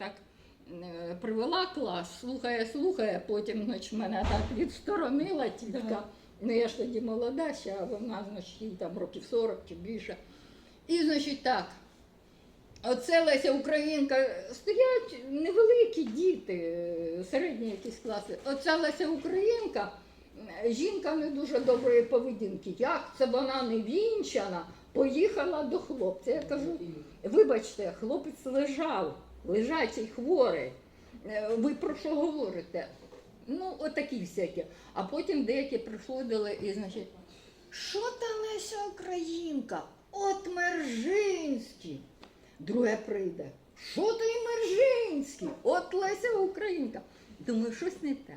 так е, привела клас, слухає, слухає, потім значить, мене так відсторонила тітка. Ну я ж тоді молода, ще, а вона, значить, їй там років 40 чи більше. І, значить, так. Оце Леся Українка, стоять невеликі діти, середні якісь класи. Оця Леся Українка, жінка не дуже доброї поведінки. Як це вона не вінчана, поїхала до хлопця. Я кажу, вибачте, хлопець лежав, лежачий хворий. Е, Ви про що говорите? Ну, отакі всякі. А потім деякі приходили і, значить, що та Леся Українка? От Мержинський. Друге прийде. Що той Мержинський? От Леся Українка. Думаю, щось не те.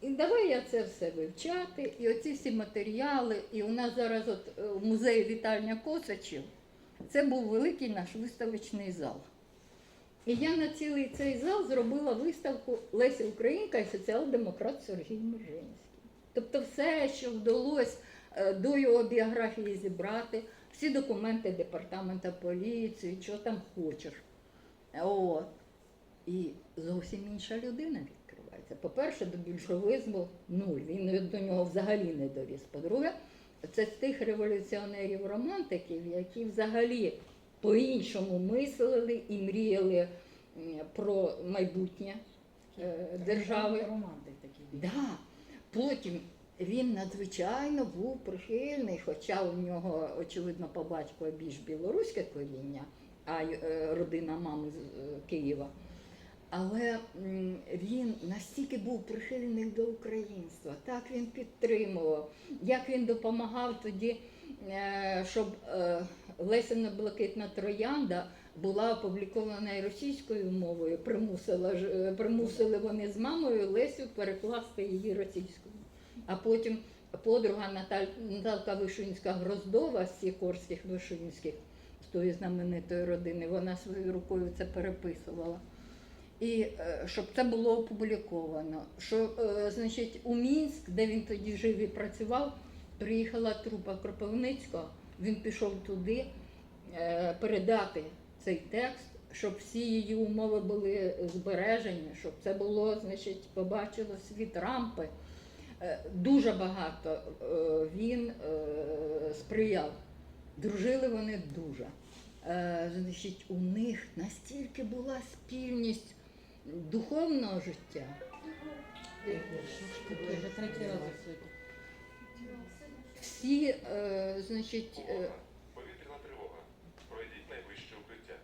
І давай я це все вивчати, і оці всі матеріали. І у нас зараз от е, в вітальня Косачів це був великий наш виставочний зал. І я на цілий цей зал зробила виставку Леся Українка і соціал-демократ Сергій Мержинський. Тобто все, що вдалося е, до його біографії зібрати, всі документи департамента поліції, що там хочеш. От. І зовсім інша людина відкривається. По-перше, до більшовизму нуль. Він до нього взагалі не довіз. По-друге, це з тих революціонерів-романтиків, які взагалі по-іншому мислили і мріяли про майбутнє е, держави. Да. Потім він надзвичайно був прихильний, хоча у нього, очевидно, по батьку більш білоруське коріння, а е, родина мами з е, Києва. Але він настільки був прихильний до українства, так він підтримував, як він допомагав тоді, е, щоб е, Лесина блакитна троянда була опублікована і російською мовою. Примусила, е, примусили вони з мамою Лесю перекласти її російською. А потім подруга Наталь, Наталка Вишинська Гроздова з Сікорських Вишинських, з тої знаменитої родини, вона своєю рукою це переписувала. І е, щоб це було опубліковано. Що, е, значить, у Мінськ, де він тоді жив і працював, приїхала трупа Кропивницького, він пішов туди е, передати цей текст, щоб всі її умови були збережені, щоб це було, значить, побачило світ рампи. Е, Дуже багато е, він сприяв. Дружили вони дуже. Значить, у них настільки була спільність духовного життя. Тут вже третій раз сьогодні. Всі, е, значить, е, Повітряна тривога. Пройдіть найближче укриття.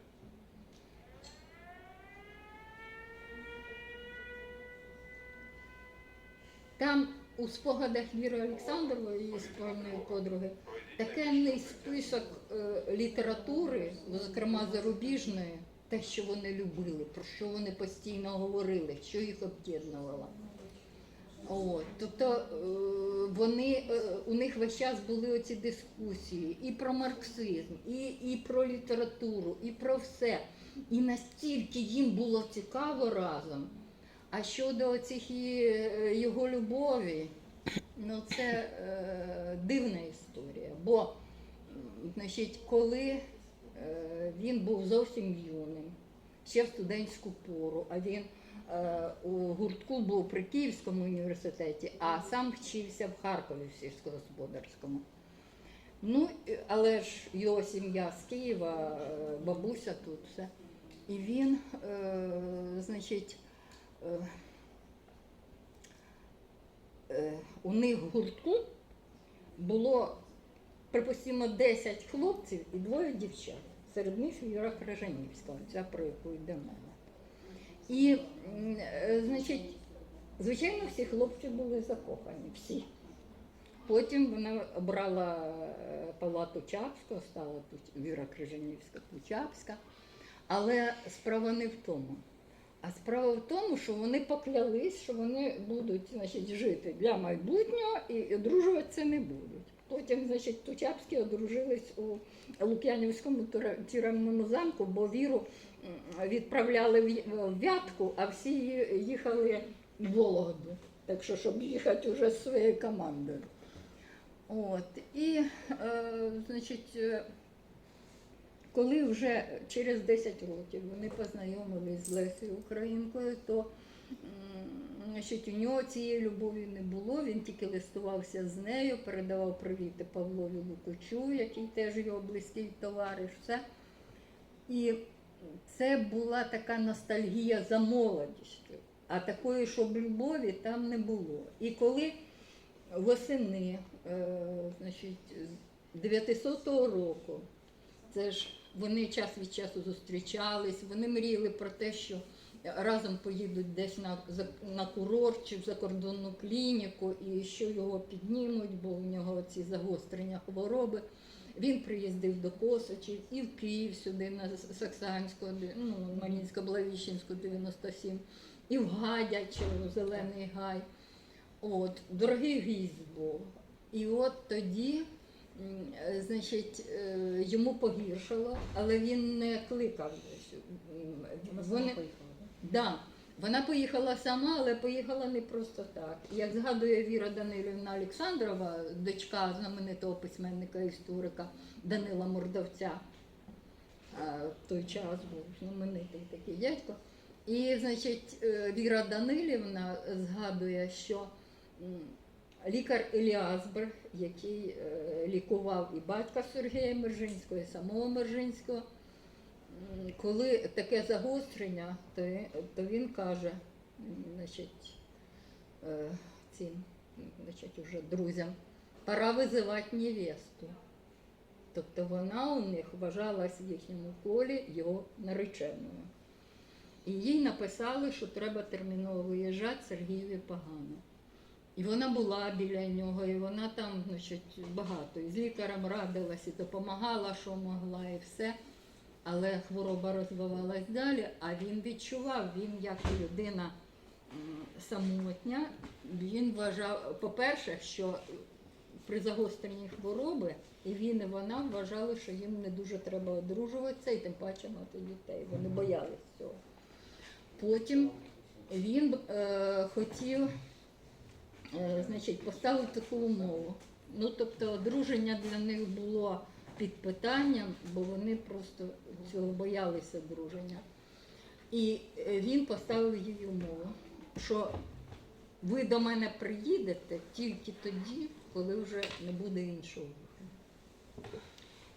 там у спогадах Віри Олександрової, її спільної подруги, такенний список е, літератури, зокрема зарубіжної, те, що вони любили, про що вони постійно говорили, що їх об'єднувало. От, тобто е, вони, е, у них весь час були оці дискусії і про марксизм, і, і про літературу, і про все. І настільки їм було цікаво разом. А щодо цих його любові, ну це е, дивна історія. Бо, значить, коли е, він був зовсім юним, ще в студентську пору, а він е, у гуртку був при Київському університеті, а сам вчився в Харкові в сільськогосподарському. Ну, але ж його сім'я з Києва, е, бабуся тут все. І він, е, значить, е, е, у них в гуртку було, припустимо, 10 хлопців і двоє дівчат. Серед них Юра Крижанівська, ця про яку йде мова. І, е, значить, звичайно, всі хлопці були закохані, всі. Потім вона обрала е, Павла Тучапського, стала тут Віра Крижанівська Тучапська. Але справа не в тому. А справа в тому, що вони поклялись, що вони будуть значить, жити для майбутнього і одружуватися не будуть. Потім, значить, Тучапські одружились у Лук'янівському тюремному замку, бо віру відправляли в Вятку, а всі їхали в Вологду. Так що, щоб їхати вже з своєю командою. От. І, е, значить, е, коли вже через 10 років вони познайомились з Лесею Українкою, то значить, у нього цієї любові не було. Він тільки листувався з нею, передавав привіти Павлові Лукучу, який теж його близький товариш. Все. І це була така ностальгія за молодістю, а такої, щоб любові там не було. І коли восени, е, значить, з 900 року, це ж вони час від часу зустрічались, вони мріяли про те, що разом поїдуть десь на, на курорт чи в закордонну клініку, і що його піднімуть, бо у нього ці загострення хвороби. Він приїздив до Косачів і в Київ сюди на Саксанську, ну, Мар'їнсько-Благовіщенську 97, і в Гадячево, Зелений Гай. От, дорогий гість був. І от тоді, е, значить, е, йому погіршало, але він не кликав. Вони, да? Вона поїхала сама, але поїхала не просто так. Як згадує Віра Данилівна Олександрова, дочка знаменитого письменника історика Данила Мордовця, в той час був знаменитий такий дядько. І, значить, е, Віра Данилівна згадує, що лікар Еліасберг, який е, лікував і батька Сергія Мержинського, і самого Мержинського, коли таке загострення, то, то він каже, значить, е, цим, значить, уже друзям, пора визивати невесту. Тобто вона у них вважалась в їхньому колі його нареченою. І їй написали, що треба терміново виїжджати Сергієві погано. І вона була біля нього, і вона там, значить, багато. І з лікарем радилась, і допомагала, що могла, і все. Але хвороба розвивалась далі, а він відчував, він як людина самотня, він вважав, по-перше, що при загостренні хвороби і він, і вона вважали, що їм не дуже треба одружуватися і тим паче мати дітей. Вони боялись цього. Потім він е, хотів е, значить, поставити таку умову. Ну, тобто, одруження для них було під питанням, бо вони просто цього боялися одруження. І е, він поставив їй умову, що ви до мене приїдете тільки тоді, коли вже не буде іншого.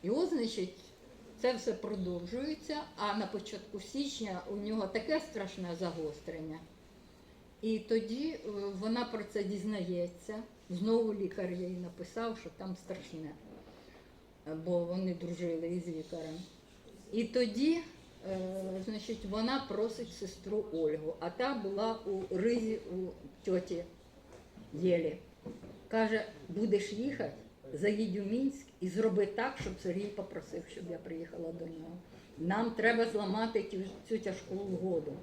І от, значить, це все продовжується, а на початку січня у нього таке страшне загострення. І тоді е, вона про це дізнається. Знову лікар їй написав, що там страшне, бо вони дружили із лікарем. І тоді, е, значить, вона просить сестру Ольгу, а та була у ризі у тьоті Єлі. Каже, будеш їхати, заїдь у Мінськ і зроби так, щоб Сергій попросив, щоб я приїхала до нього. Нам треба зламати цю, тяжку угоду.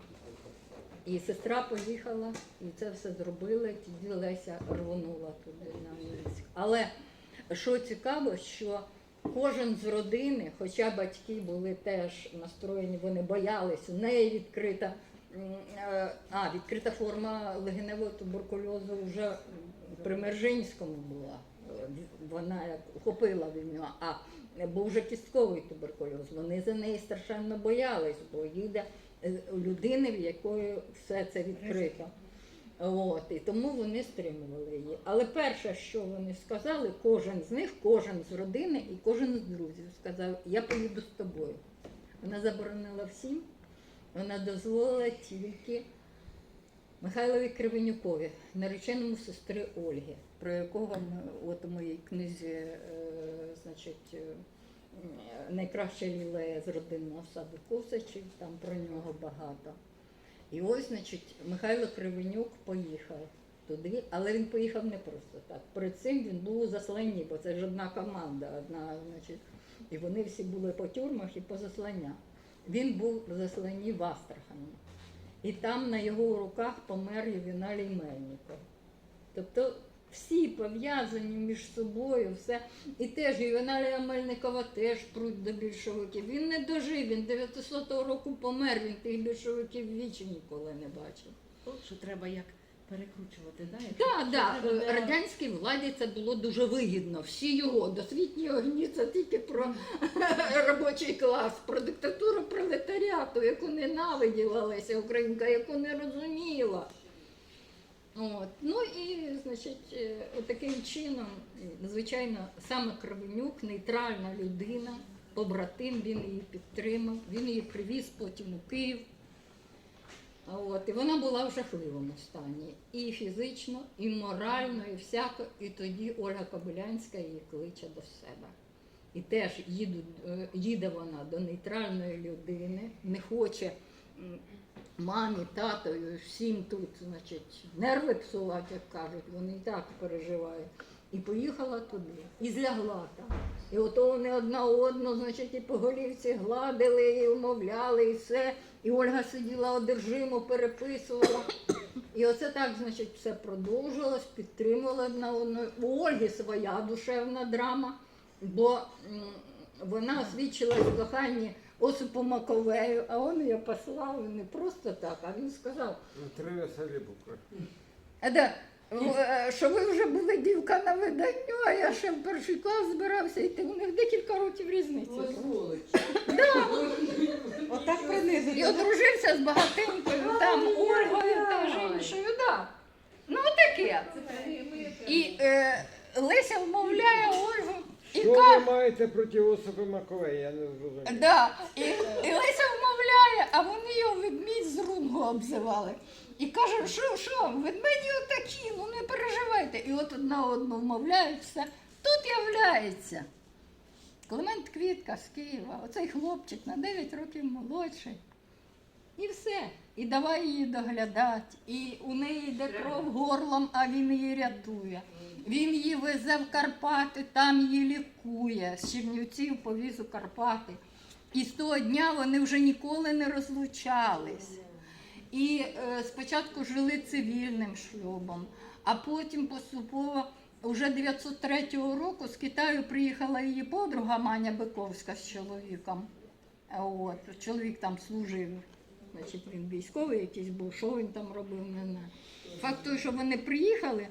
І сестра поїхала, і це все зробили. Тоді Леся рвонула туди на Мінськ. Але що цікаво, що кожен з родини, хоча батьки були теж настроєні, вони боялись, у неї відкрита, е, а, відкрита форма легеневого туберкульозу вже при Мержинському була. Вона як ухопила від нього, а був вже кістковий туберкульоз. Вони за неї страшенно боялись, бо їде е, людини, в якої все це відкрито. От, і тому вони стримували її. Але перше, що вони сказали, кожен з них, кожен з родини і кожен з друзів сказав, я поїду з тобою. Вона заборонила всім, вона дозволила тільки Михайлові Кривенюкові, нареченому сестри Ольги, про якого ми от у моїй книзі, е, значить, е, найкраща лілея з родинного саду Косачів, там про нього багато. І ось, значить, Михайло Кривенюк поїхав туди, але він поїхав не просто так. Перед цим він був у засланні, бо це ж одна команда, одна, значить, і вони всі були по тюрмах і по засланнях. Він був в засланні в Астрахані. І там на його руках помер Ювіналій Мельніков. Тобто всі пов'язані між собою, все. І теж Ювеналія Мельникова теж пруть до більшовиків. Він не дожив, він 900-го року помер, він тих більшовиків вічі ніколи не бачив. От що треба як перекручувати, да? якщо- Так, да, треба, е, радянській владі це було дуже вигідно. Всі його досвітні огні це тільки про робочий клас, про диктатуру пролетаріату, яку ненавиділа Леся Українка, яку не розуміла. От. Ну і, значить, е, таким чином, е, звичайно, саме Кравенюк, нейтральна людина, побратим, він її підтримав, він її привіз потім у Київ. От, і вона була в жахливому стані. І фізично, і морально, і всяко. І тоді Ольга Кобилянська її кличе до себе. І теж їду, е, їде вона до нейтральної людини, не хоче мамі, татою, всім тут, значить, нерви псувати, як кажуть, вони і так переживають. І поїхала туди, і злягла там. І ото вони одна одну, значить, і по голівці гладили, і умовляли, і все. І Ольга сиділа одержимо, переписувала. І оце так, значить, все продовжилось, підтримувала одна одну. У Ольги своя душевна драма, бо вона освідчилась в коханні Осипу Маковею, а він її послав не просто так, а він сказав, Три веселі букви. «А да, в- е, що ви вже були дівка на виданню, а я ще в перший клас збирався йти. У них декілька років різниці. Отак принизити. І одружився з багатенькою там Ольгою та іншою, да. Ну таке. І е, Леся вмовляє Ольгу і Що ви каже, маєте проти Осипа Маковея? Я не зрозумів. да, і, і Леся вмовляє, а вони його ведмідь з рунгу обзивали. І каже, що, що, ведмеді отакі, ну не переживайте. І от одна одну вмовляють все. Тут являється Климент Квітка з Києва, оцей хлопчик на 9 років молодший. І все. І давай її доглядати. І у неї йде кров горлом, а він її рятує. Він її везе в Карпати, там її лікує. З Чернівців повіз у Карпати. І з того дня вони вже ніколи не розлучались. І е, спочатку жили цивільним шлюбом, а потім поступово, вже 903 року з Китаю приїхала її подруга Маня Биковська з чоловіком. Е, От, чоловік там служив, значить він військовий якийсь був, що він там робив, не знаю. Факт той, що вони приїхали,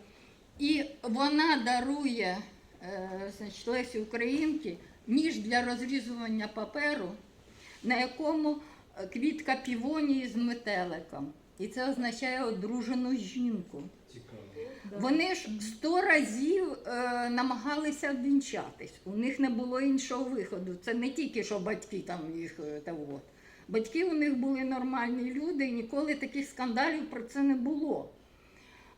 і вона дарує е, значить, Лесі Українки ніж для розрізування паперу, на якому е, квітка півонії з метеликом. І це означає одружену жінку. Вони ж сто разів е, намагалися вінчатись. У них не було іншого виходу. Це не тільки що батьки там їх е, та от. Батьки у них були нормальні люди, і ніколи таких скандалів про це не було.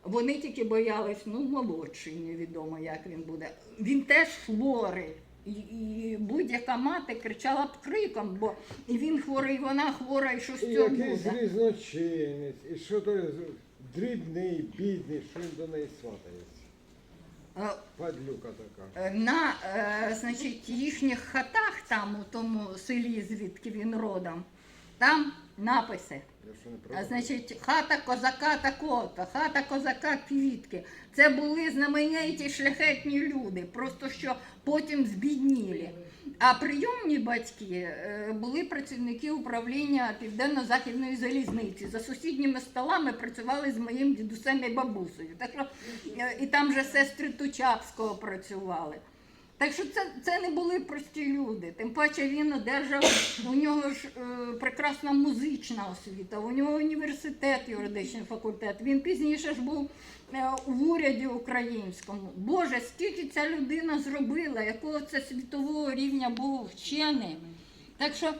Вони тільки боялись, ну, молодший, невідомо, як він буде. Він теж хворий. І, і будь-яка мати кричала б криком, бо і він хворий, і вона хвора, і що з І цього якийсь буде. різночинець, і що то дрібний, бідний, що він до неї сватається. Е, Падлюка така. Е, На е, значить, їхніх хатах, там у тому селі, звідки він родом, там написи. А, значить, хата козака такого-то, хата козака квітки. Це були знамениті шляхетні люди, просто що потім збіднілі. А прийомні батьки е, були працівники управління Південно-Західної залізниці. За сусідніми столами працювали з моїм дідусем і бабусею. Так що, е, і там же сестри Тучапського працювали. Так що це, це не були прості люди. Тим паче він одержав, у нього ж е, прекрасна музична освіта, у нього університет, юридичний факультет. Він пізніше ж був е, в уряді українському. Боже, скільки ця людина зробила, якого це світового рівня був вчений. Так що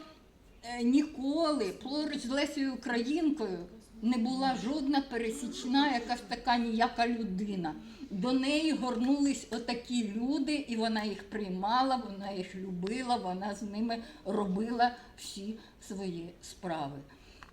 е, ніколи поруч з Лесією Українкою не була жодна пересічна якась така ніяка людина. До неї горнулись отакі люди, і вона їх приймала, вона їх любила, вона з ними робила всі свої справи.